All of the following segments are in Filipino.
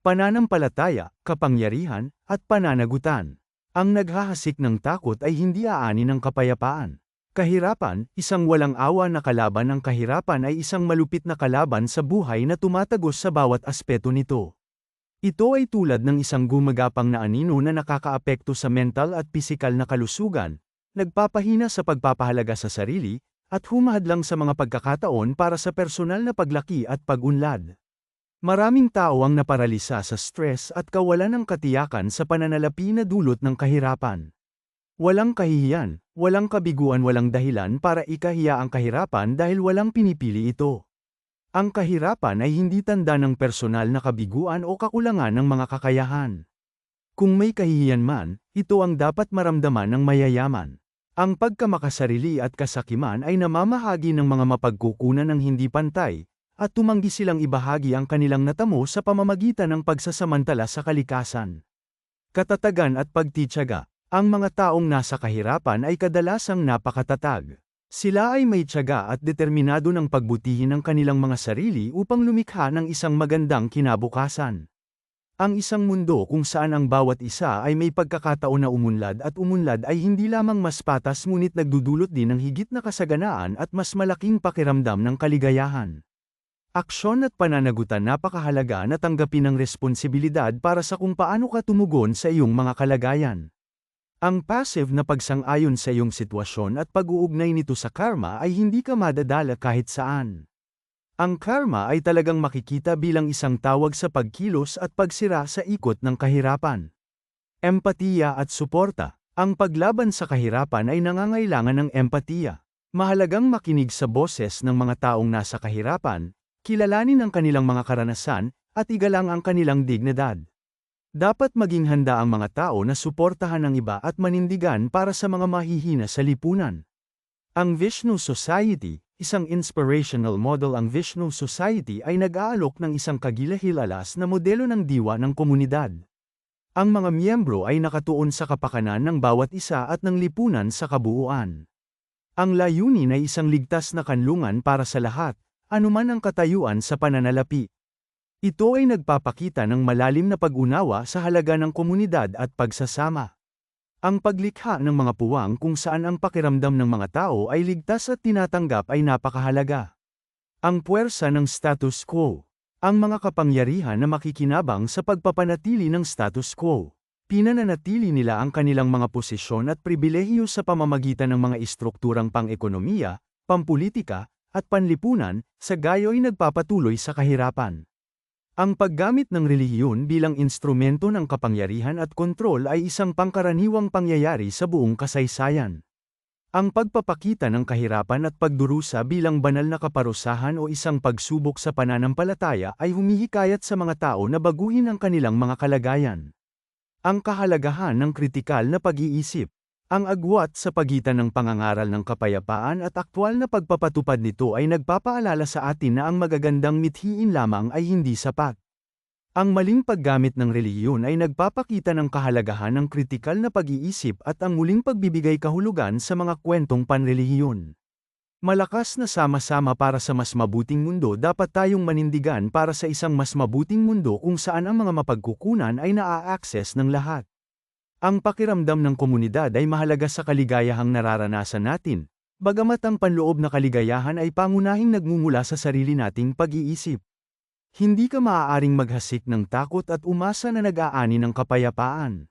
pananampalataya, kapangyarihan, at pananagutan. Ang naghahasik ng takot ay hindi aani ng kapayapaan. Kahirapan, isang walang awa na kalaban ng kahirapan ay isang malupit na kalaban sa buhay na tumatagos sa bawat aspeto nito. Ito ay tulad ng isang gumagapang na anino na nakakaapekto sa mental at pisikal na kalusugan, nagpapahina sa pagpapahalaga sa sarili, at humahadlang sa mga pagkakataon para sa personal na paglaki at pagunlad. Maraming tao ang naparalisa sa stress at kawalan ng katiyakan sa pananalapi na dulot ng kahirapan. Walang kahihiyan, walang kabiguan walang dahilan para ikahiya ang kahirapan dahil walang pinipili ito. Ang kahirapan ay hindi tanda ng personal na kabiguan o kakulangan ng mga kakayahan. Kung may kahihiyan man, ito ang dapat maramdaman ng mayayaman. Ang pagkamakasarili at kasakiman ay namamahagi ng mga mapagkukunan ng hindi pantay, at tumanggi silang ibahagi ang kanilang natamo sa pamamagitan ng pagsasamantala sa kalikasan. Katatagan at pagtityaga, ang mga taong nasa kahirapan ay kadalasang napakatatag. Sila ay may tiyaga at determinado ng pagbutihin ang kanilang mga sarili upang lumikha ng isang magandang kinabukasan. Ang isang mundo kung saan ang bawat isa ay may pagkakataon na umunlad at umunlad ay hindi lamang mas patas ngunit nagdudulot din ng higit na kasaganaan at mas malaking pakiramdam ng kaligayahan. Aksyon at pananagutan napakahalaga na tanggapin ang responsibilidad para sa kung paano ka tumugon sa iyong mga kalagayan. Ang passive na pagsang-ayon sa iyong sitwasyon at pag-uugnay nito sa karma ay hindi ka madadala kahit saan. Ang karma ay talagang makikita bilang isang tawag sa pagkilos at pagsira sa ikot ng kahirapan. Empatiya at suporta. Ang paglaban sa kahirapan ay nangangailangan ng empatiya. Mahalagang makinig sa boses ng mga taong nasa kahirapan, kilalanin ang kanilang mga karanasan, at igalang ang kanilang dignidad. Dapat maging handa ang mga tao na suportahan ang iba at manindigan para sa mga mahihina sa lipunan. Ang Vishnu Society, isang inspirational model ang Vishnu Society ay nag-aalok ng isang kagilahilalas na modelo ng diwa ng komunidad. Ang mga miyembro ay nakatuon sa kapakanan ng bawat isa at ng lipunan sa kabuuan. Ang layunin ay isang ligtas na kanlungan para sa lahat, anuman ang katayuan sa pananalapi. Ito ay nagpapakita ng malalim na pag-unawa sa halaga ng komunidad at pagsasama. Ang paglikha ng mga puwang kung saan ang pakiramdam ng mga tao ay ligtas at tinatanggap ay napakahalaga. Ang puwersa ng status quo. Ang mga kapangyarihan na makikinabang sa pagpapanatili ng status quo. Pinananatili nila ang kanilang mga posisyon at pribilehiyo sa pamamagitan ng mga istrukturang pang-ekonomiya, pampolitika, at panlipunan, sa gayo'y nagpapatuloy sa kahirapan. Ang paggamit ng relihiyon bilang instrumento ng kapangyarihan at kontrol ay isang pangkaraniwang pangyayari sa buong kasaysayan. Ang pagpapakita ng kahirapan at pagdurusa bilang banal na kaparusahan o isang pagsubok sa pananampalataya ay humihikayat sa mga tao na baguhin ang kanilang mga kalagayan. Ang kahalagahan ng kritikal na pag-iisip ang agwat sa pagitan ng pangangaral ng kapayapaan at aktwal na pagpapatupad nito ay nagpapaalala sa atin na ang magagandang mithiin lamang ay hindi sapat. Ang maling paggamit ng relihiyon ay nagpapakita ng kahalagahan ng kritikal na pag-iisip at ang muling pagbibigay kahulugan sa mga kwentong panrelihiyon. Malakas na sama-sama para sa mas mabuting mundo dapat tayong manindigan para sa isang mas mabuting mundo kung saan ang mga mapagkukunan ay naa-access ng lahat. Ang pakiramdam ng komunidad ay mahalaga sa kaligayahang nararanasan natin, bagamat ang panloob na kaligayahan ay pangunahing nagmumula sa sarili nating pag-iisip. Hindi ka maaaring maghasik ng takot at umasa na nag-aani ng kapayapaan.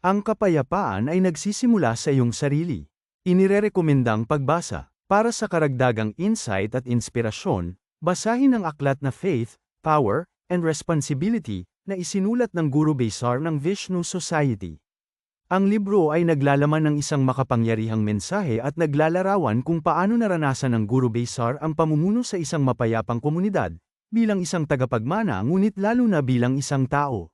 Ang kapayapaan ay nagsisimula sa iyong sarili. Inirerekomendang pagbasa. Para sa karagdagang insight at inspirasyon, basahin ang aklat na Faith, Power, and Responsibility na isinulat ng Guru Besar ng Vishnu Society. Ang libro ay naglalaman ng isang makapangyarihang mensahe at naglalarawan kung paano naranasan ng Guru Besar ang pamumuno sa isang mapayapang komunidad, bilang isang tagapagmana ngunit lalo na bilang isang tao.